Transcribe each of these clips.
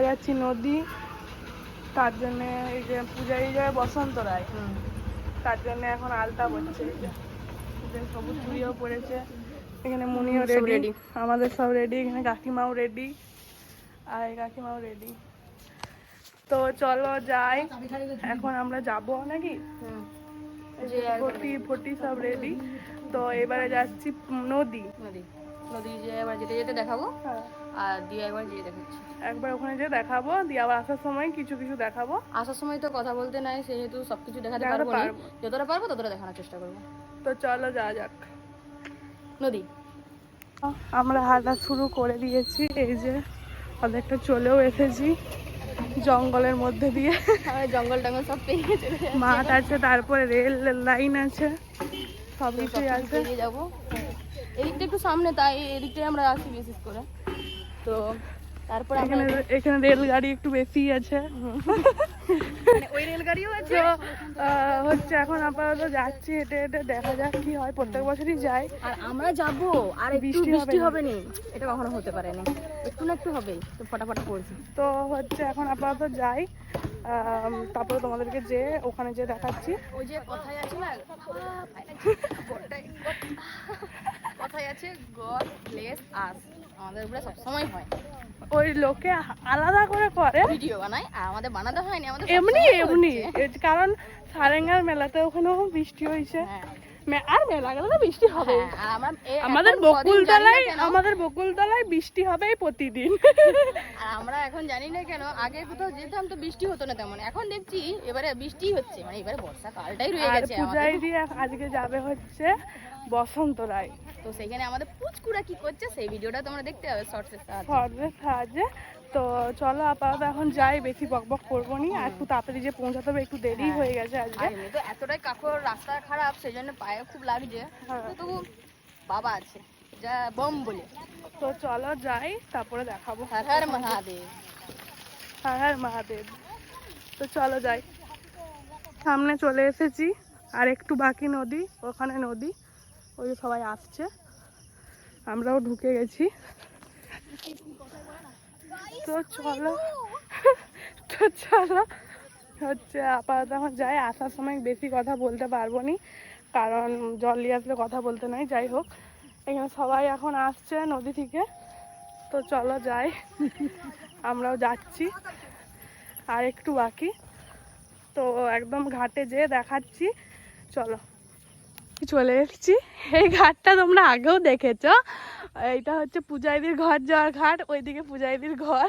আমরা যাচ্ছি নদী তার জন্য এই যে পূজারি যায় বসন্ত রায় তার জন্য এখন আলতা যে সবুজ চুড়িও পড়েছে এখানে মুনিও রেডি আমাদের সব রেডি এখানে কাকিমাও রেডি আর কাকিমাও রেডি তো চলো যাই এখন আমরা যাব নাকি? ফটি ফটি সব রেডি তো এবারে যাচ্ছি নদী। নদী নদী যে এবার যেতে যেতে দেখাবো। হ্যাঁ। আর দিয়ে একবার যেয়ে দেখাচ্ছি। একবার ওখানে যে দেখাবো দিয়ে আবার আসার সময় কিছু কিছু দেখাবো। আসার সময় তো কথা বলতে নাই সেহেতু সবকিছু দেখাতে দেখাতে পারব না। যতটা পারব ততটা দেখানোর চেষ্টা করব। তো চলো যাওয়া যাক। নদী। আমরা হাঁটা শুরু করে দিয়েছি এই যে অনেকটা চলেও এসেছি জঙ্গলের মধ্যে দিয়ে। জঙ্গল টঙ্গল সব পেরিয়ে চলে মাঠ আছে তারপরে রেল লাইন আছে সব কিছুই আছে। যাব। এদিকটা একটু সামনে তাই এদিকটাই আমরা আসি বিশেষ করে। তো তারপর এখানে এখানে রেলগাড়ি একটু বেশি আছে। ওই রেলগাড়িও আছে। হচ্ছে এখন আপাতত যাচ্ছি হেঁটে হেঁটে দেখা যাক কি হয়। প্রত্যেক বছরই যাই। আর আমরা যাব আর একটু বৃষ্টি হবে হবে না। এটা কখনো হতে পারে না একটু না একটু হবেই তো ফটাফট পড়ছি। তো হচ্ছে এখন আপাতত যাই। তারপরে তোমাদেরকে যে ওখানে যে দেখাচ্ছি। ওই যে কথায় আছে না কথায় আছে গড ব্লেস আস। আমাদের উপরে সবসময় হয়। ওই লোকে আলাদা করে করে। ভিডিও বানায় আর আমাদের বানাতে হয়নি আমাদের এমনি এমনি। কারণ সারেঙ্গার মেলাতে ওখানেও বৃষ্টি হয়েছে। হ্যাঁ। আর মেলা গেলে বৃষ্টি হবে হ্যাঁ, আমাদের বকুলতলায় আমাদের বকুলতলায় বৃষ্টি হবেই প্রতিদিন। আর আমরা এখন জানি না কেন আগে কোথাও যেতাম তো বৃষ্টি হতো না তেমন। এখন দেখছি এবারে বৃষ্টি হচ্ছে মানে এবারে বর্ষাকালটাই রয়ে গেছে। দিয়ে আজকে যাবে হচ্ছে বসন্ত রায়। তো সেইখানে আমাদের পুচকুরা কি করছে সেই ভিডিওটা তোমরা দেখতে হবে শর্টসের সাহায্যে। সাহায্যে। তো চলো আপাতত এখন যাই বেশি বক বক করব নি। আর একটু তাড়াতাড়ি যে পৌঁছাতে হবে একটু দেরি হ্যাঁ। হয়ে গেছে আজকে। তো এতটাই কাকর রাস্তা খারাপ সেই জন্য পায়ে খুব লাগছে। হ্যাঁ। তো তবু বাবা আছে যা বম বলে। তো চলো যাই তারপরে দেখাবো। হর হর মহাদেব। হ্যাঁ হ্যাঁ মহাদেব। তো চলো যাই। সামনে চলে এসেছি আর একটু বাকি নদী ওখানে নদী। ওই যে সবাই আসছে। আমরাও ঢুকে গেছি। তো চলো। তো চলো। হচ্ছে আপাতত এখন যাই, আসার সময় বেশি কথা বলতে পারব নি, কারণ জল নিয়ে আসলে কথা বলতে নাই, যাই হোক। এখানে সবাই এখন আসছে নদী থেকে। তো চলো যাই। আমরাও যাচ্ছি। আর একটু বাকি। তো একদম ঘাটে যেয়ে দেখাচ্ছি। চলো। চলে এসেছি। এই ঘাটটা তোমরা আগেও দেখেছ। এইটা হচ্ছে পূজাইদির ঘর যাওয়ার ঘাট ওইদিকে পূজাইদির ঘর।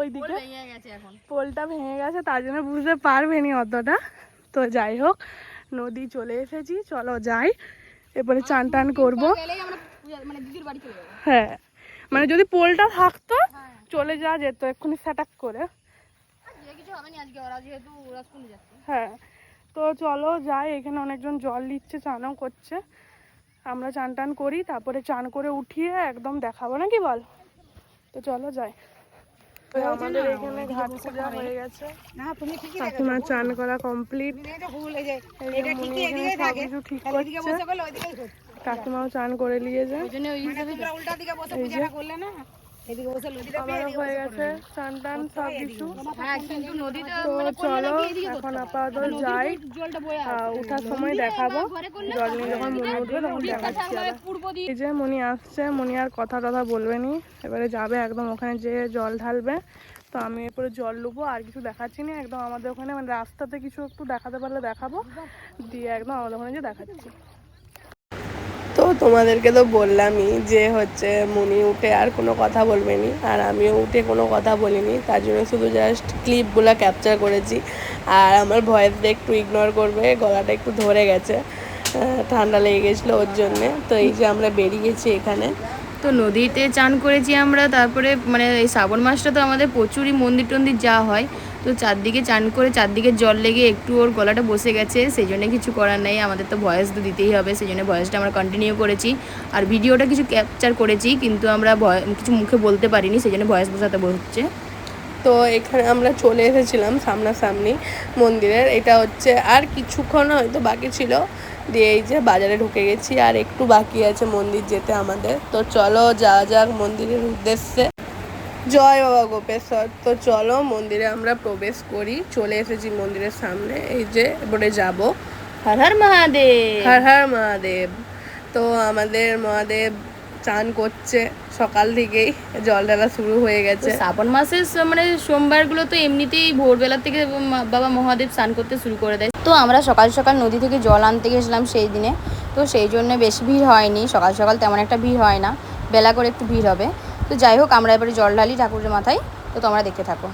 ওইদিকে ভেঙে গেছে এখন। পোলটা ভেঙে গেছে তার জন্য বুঝতে পারবে নি অতটা। তো যাই হোক নদী চলে এসেছি চলো যাই। এরপরে চান টান করব। মানে হ্যাঁ মানে যদি পোলটা থাকতো চলে যাওয়া যেত এক্ষুনি স্যাটাক করে। হ্যাঁ তো চলো যাই এখানে অনেকজন জল দিচ্ছে চানও করছে। আমরা চান টান করি তারপরে চান করে উঠিয়ে একদম দেখাবো নাকি বল? তো চলো যাই। আমাদের এখানে ঘাট পূজা হয়ে গেছে। কাকিমার চান করা কমপ্লিট সবকিছু ঠিক করছে। কাকিমাও চান করে নিয়েছে ওই জন্য ওই হিসাবে এই যে আমারও হয়ে গেছে চান টান সব কিছু। হ্যাঁ কিন্তু নদীতে তো চলো এখন আপাতত যাই। জলটা উঠার সময় দেখাবো। জল নিয়ে যখন মনে উঠবে তখন দেখাচ্ছি এই যে মনি আসছে মনি আর কথা টথা বলবে নি। এবারে যাবে একদম ওখানে যে জল ঢালবে। তো আমি এরপরে জল লুবো আর কিছু দেখাচ্ছি না। একদম আমাদের ওখানে মানে রাস্তাতে কিছু একটু দেখাতে পারলে দেখাবো। দিয়ে একদম আমাদের ওখানে যে দেখাচ্ছি। তোমাদেরকে তো বললামই যে হচ্ছে মুনি উঠে আর কোনো কথা বলবে নি আর আমিও উঠে কোনো কথা বলিনি, তার জন্য শুধু জাস্ট ক্লিপগুলো ক্যাপচার করেছি। আর আমার ভয়েসটা একটু ইগনোর করবে, গলাটা একটু ধরে গেছে ঠান্ডা লেগে গেছিল ওর জন্যে। তো এই যে আমরা বেরিয়েছি এখানে। তো নদীতে চান করেছি আমরা, তারপরে মানে এই শ্রাবণ মাসটা তো আমাদের প্রচুরই মন্দির টন্দির যাওয়া হয়। তো চারদিকে চান করে চারদিকে জল লেগে একটু ওর গলাটা বসে গেছে, সেই জন্য কিছু করার নেই, আমাদের তো ভয়েস তো দিতেই হবে, সেই জন্য ভয়েসটা আমরা কন্টিনিউ করেছি। আর ভিডিওটা কিছু ক্যাপচার করেছি, কিন্তু আমরা কিছু মুখে বলতে পারিনি, সেই জন্য ভয়েস বসাতে বসছে তো এখানে আমরা চলে এসেছিলাম সামনাসামনি মন্দিরের, এটা হচ্ছে আর কিছুক্ষণ হয়তো বাকি ছিল, দিয়ে এই যে বাজারে ঢুকে গেছি, আর একটু বাকি আছে মন্দির যেতে আমাদের। তো চলো যাওয়া যাক মন্দিরের উদ্দেশ্যে। জয় বাবা গোপেশ্বর। তো চলো মন্দিরে আমরা প্রবেশ করি। চলে এসেছি মন্দিরের সামনে। এই যে এবারে যাব। হর হর মহাদেব। হর হর মহাদেব। তো আমাদের মহাদেব চান করছে সকাল থেকেই। জল ঢালা শুরু হয়ে গেছে। শ্রাবণ মাসের মানে সোমবারগুলো তো এমনিতেই ভোরবেলা থেকে বাবা মহাদেব স্নান করতে শুরু করে দেয়। তো আমরা সকাল সকাল নদী থেকে জল আনতে গেছিলাম সেই দিনে। তো সেই জন্য বেশি ভিড় হয়নি। সকাল সকাল তেমন একটা ভিড় হয় না। বেলা করে একটু ভিড় হবে। তো যাই হোক আমরা এবারে জল ঢালি ঠাকুরের মাথায় তো তোমরা দেখতে থাকো।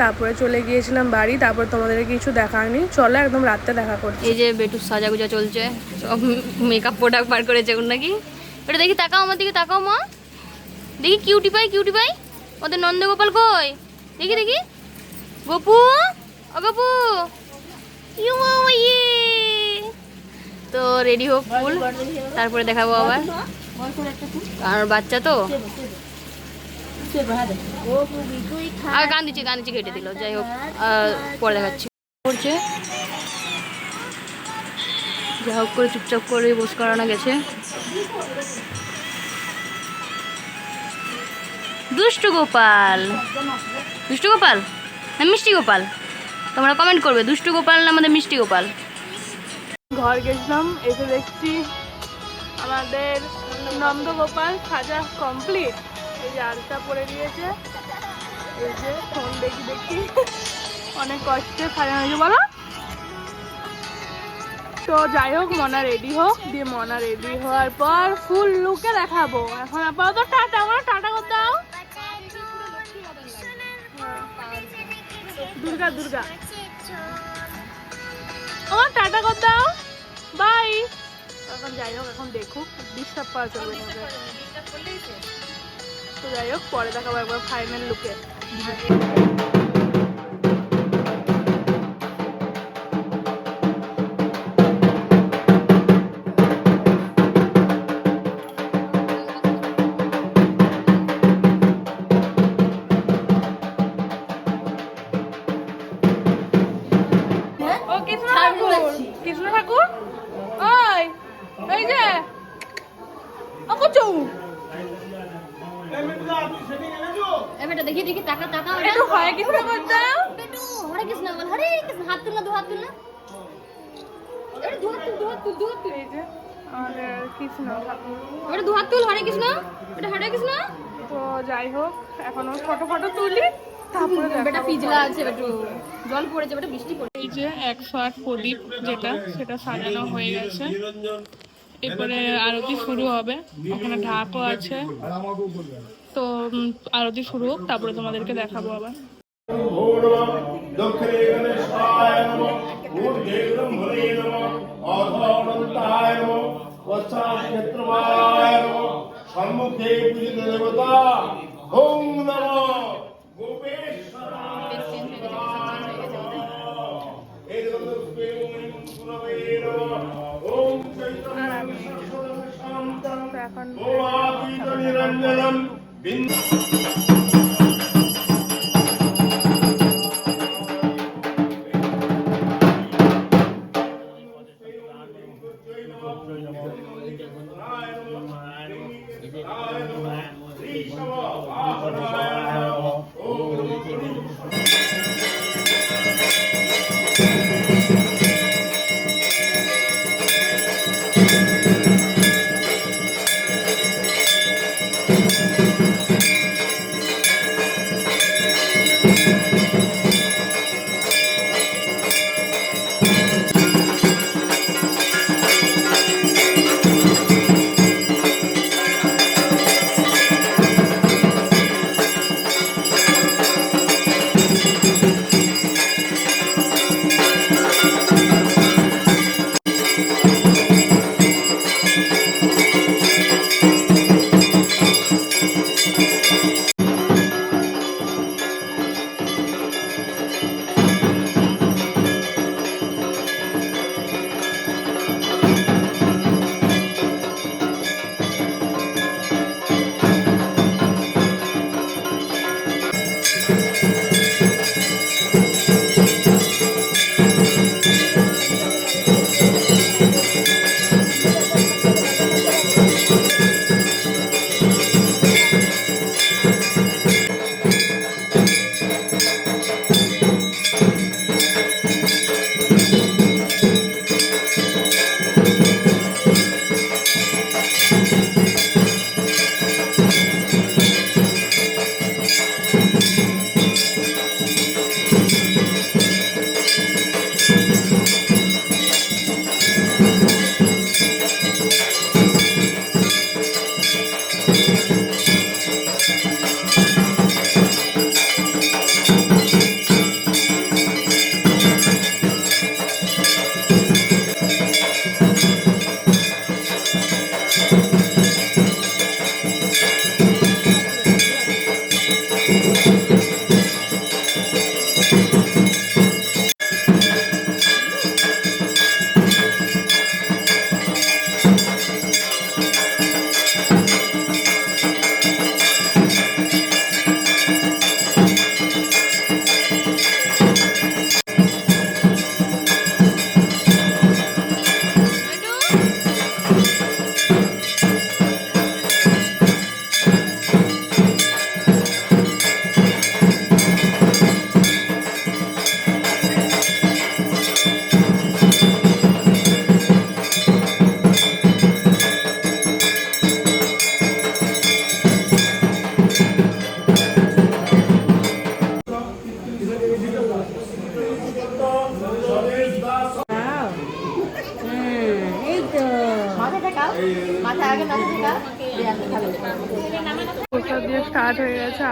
তারপরে চলে গিয়েছিলাম বাড়ি, তারপর তোমাদের কিছু দেখায়নি চলো একদম রাত্রে দেখা করছি। এই যে বেটু সাজাগুজা চলছে, সব মেকআপ প্রোডাক্ট বার করেছে ওর নাকি। এটা দেখি তাকাও আমার দিকে, তাকাও মা। দেখি কিউটি পাই কিউটি পাই ওদের নন্দগোপাল কই? দেখি দেখি। গপু, ও গপু। ইয়ে। তো রেডি হোক ফুল। তারপরে দেখাবো আবার। আর বাচ্চা তো? আর গান দিচ্ছি গান দিচ্ছি কেটে দিল যাই হোক পরে দেখাচ্ছি। করছে। যা হোক করে চুপচাপ করে বস করানো গেছে। দুষ্টু গোপাল। দুষ্টু গোপাল? না মিষ্টি গোপাল। তোমরা কমেন্ট করবে দুষ্টু গোপাল না আমাদের মিষ্টি গোপাল? ঘর গেছিলাম এসে দেখছি আমাদের নন্দগোপাল সাজা কমপ্লিট এই যে আলতা পরে দিয়েছে এই যে ফোন দেখি দেখি। অনেক কষ্টে সাজানো হয়েছে, বলো। তো যাই হোক, মনা রেডি হোক। দিয়ে মনা রেডি হওয়ার পর ফুল লুকে দেখাবো। এখন আপাতত টাটা আমার টাটা করতে দাও। হ্যাঁ। দুর্গা দুর্গা। আমার টাটা কর দাও। বাই এখন যাই হোক, এখন দেখুক ডিস্টার্ব করা চলবে। তো যাই হোক পরে দেখাবো একবার ফাইনাল লুকে হাত তুল না দু হাত তুল না। দু হাত তুল দু হাত তুল দু হাত তুল। এই যে আমাদের কৃষ্ণ ঠাকুর। দু হাত তুল হরে কৃষ্ণ। এটা হরে কৃষ্ণ। তো যাই হোক এখন ফটো ফটো তুলি তারপরে বেটা দেখাবো। পিজলা আছে বেটু জল পড়েছে বেটা বৃষ্টি পড়ে এই যে একশো আট প্রদীপ যেটা সেটা সাজানো হয়ে গেছে। এরপরে আরতি শুরু হবে। ওখানে ঢাকও আছে। তো আরতি শুরু হোক তারপরে তোমাদেরকে দেখাবো আবার। দক্ষিণে গণেশায় নমঃ ঊর্ধ্বে ব্রহ্মণে নমঃ অধোনন্তায় নমঃ পশ্চাৎক্ষেত্রমায় নমঃ সম্মুখে পূজিত দেবতা ওং নমঃ গোপেশ্বরায় এই দেবতাস্মে ওং গুরবে নমঃ ওং চৈতন্য শান্তং তো এখন ভোলাতীত নিরঞ্জনম বিন্দু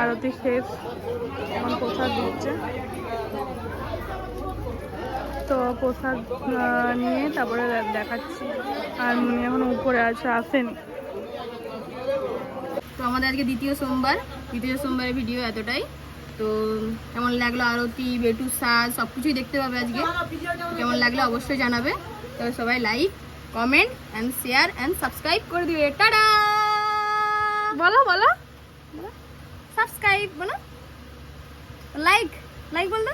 আরতি শেষ এখন প্রসাদ দিচ্ছে। তো প্রসাদ নিয়ে তারপরে দেখাচ্ছি। আর মুনি এখন উপরে আছে, আসেনি। তো আমাদের আজকে দ্বিতীয় সোমবার। দ্বিতীয় সোমবারের ভিডিও এতটাই। তো কেমন লাগল আরতি, বেটু সাজ সব কিছুই দেখতে পাবে আজকে। কেমন লাগল অবশ্যই জানাবে। তবে সবাই like, comment and share and subscribe করে দিবে। টাটা! বলো বলো। সাবস্ক্রাইব বলো। লাইক লাইক বল।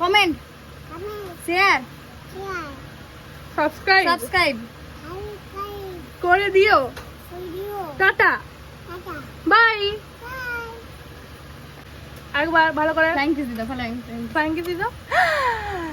কমেন্ট শেয়ার সাবস্ক্রাইব সাবস্ক্রাইব করে দিও। টাটা। বাই একবার ভালো করে থ্যাংক ইউ দিদা। ইউ থ্যাংক ইউ দিদা।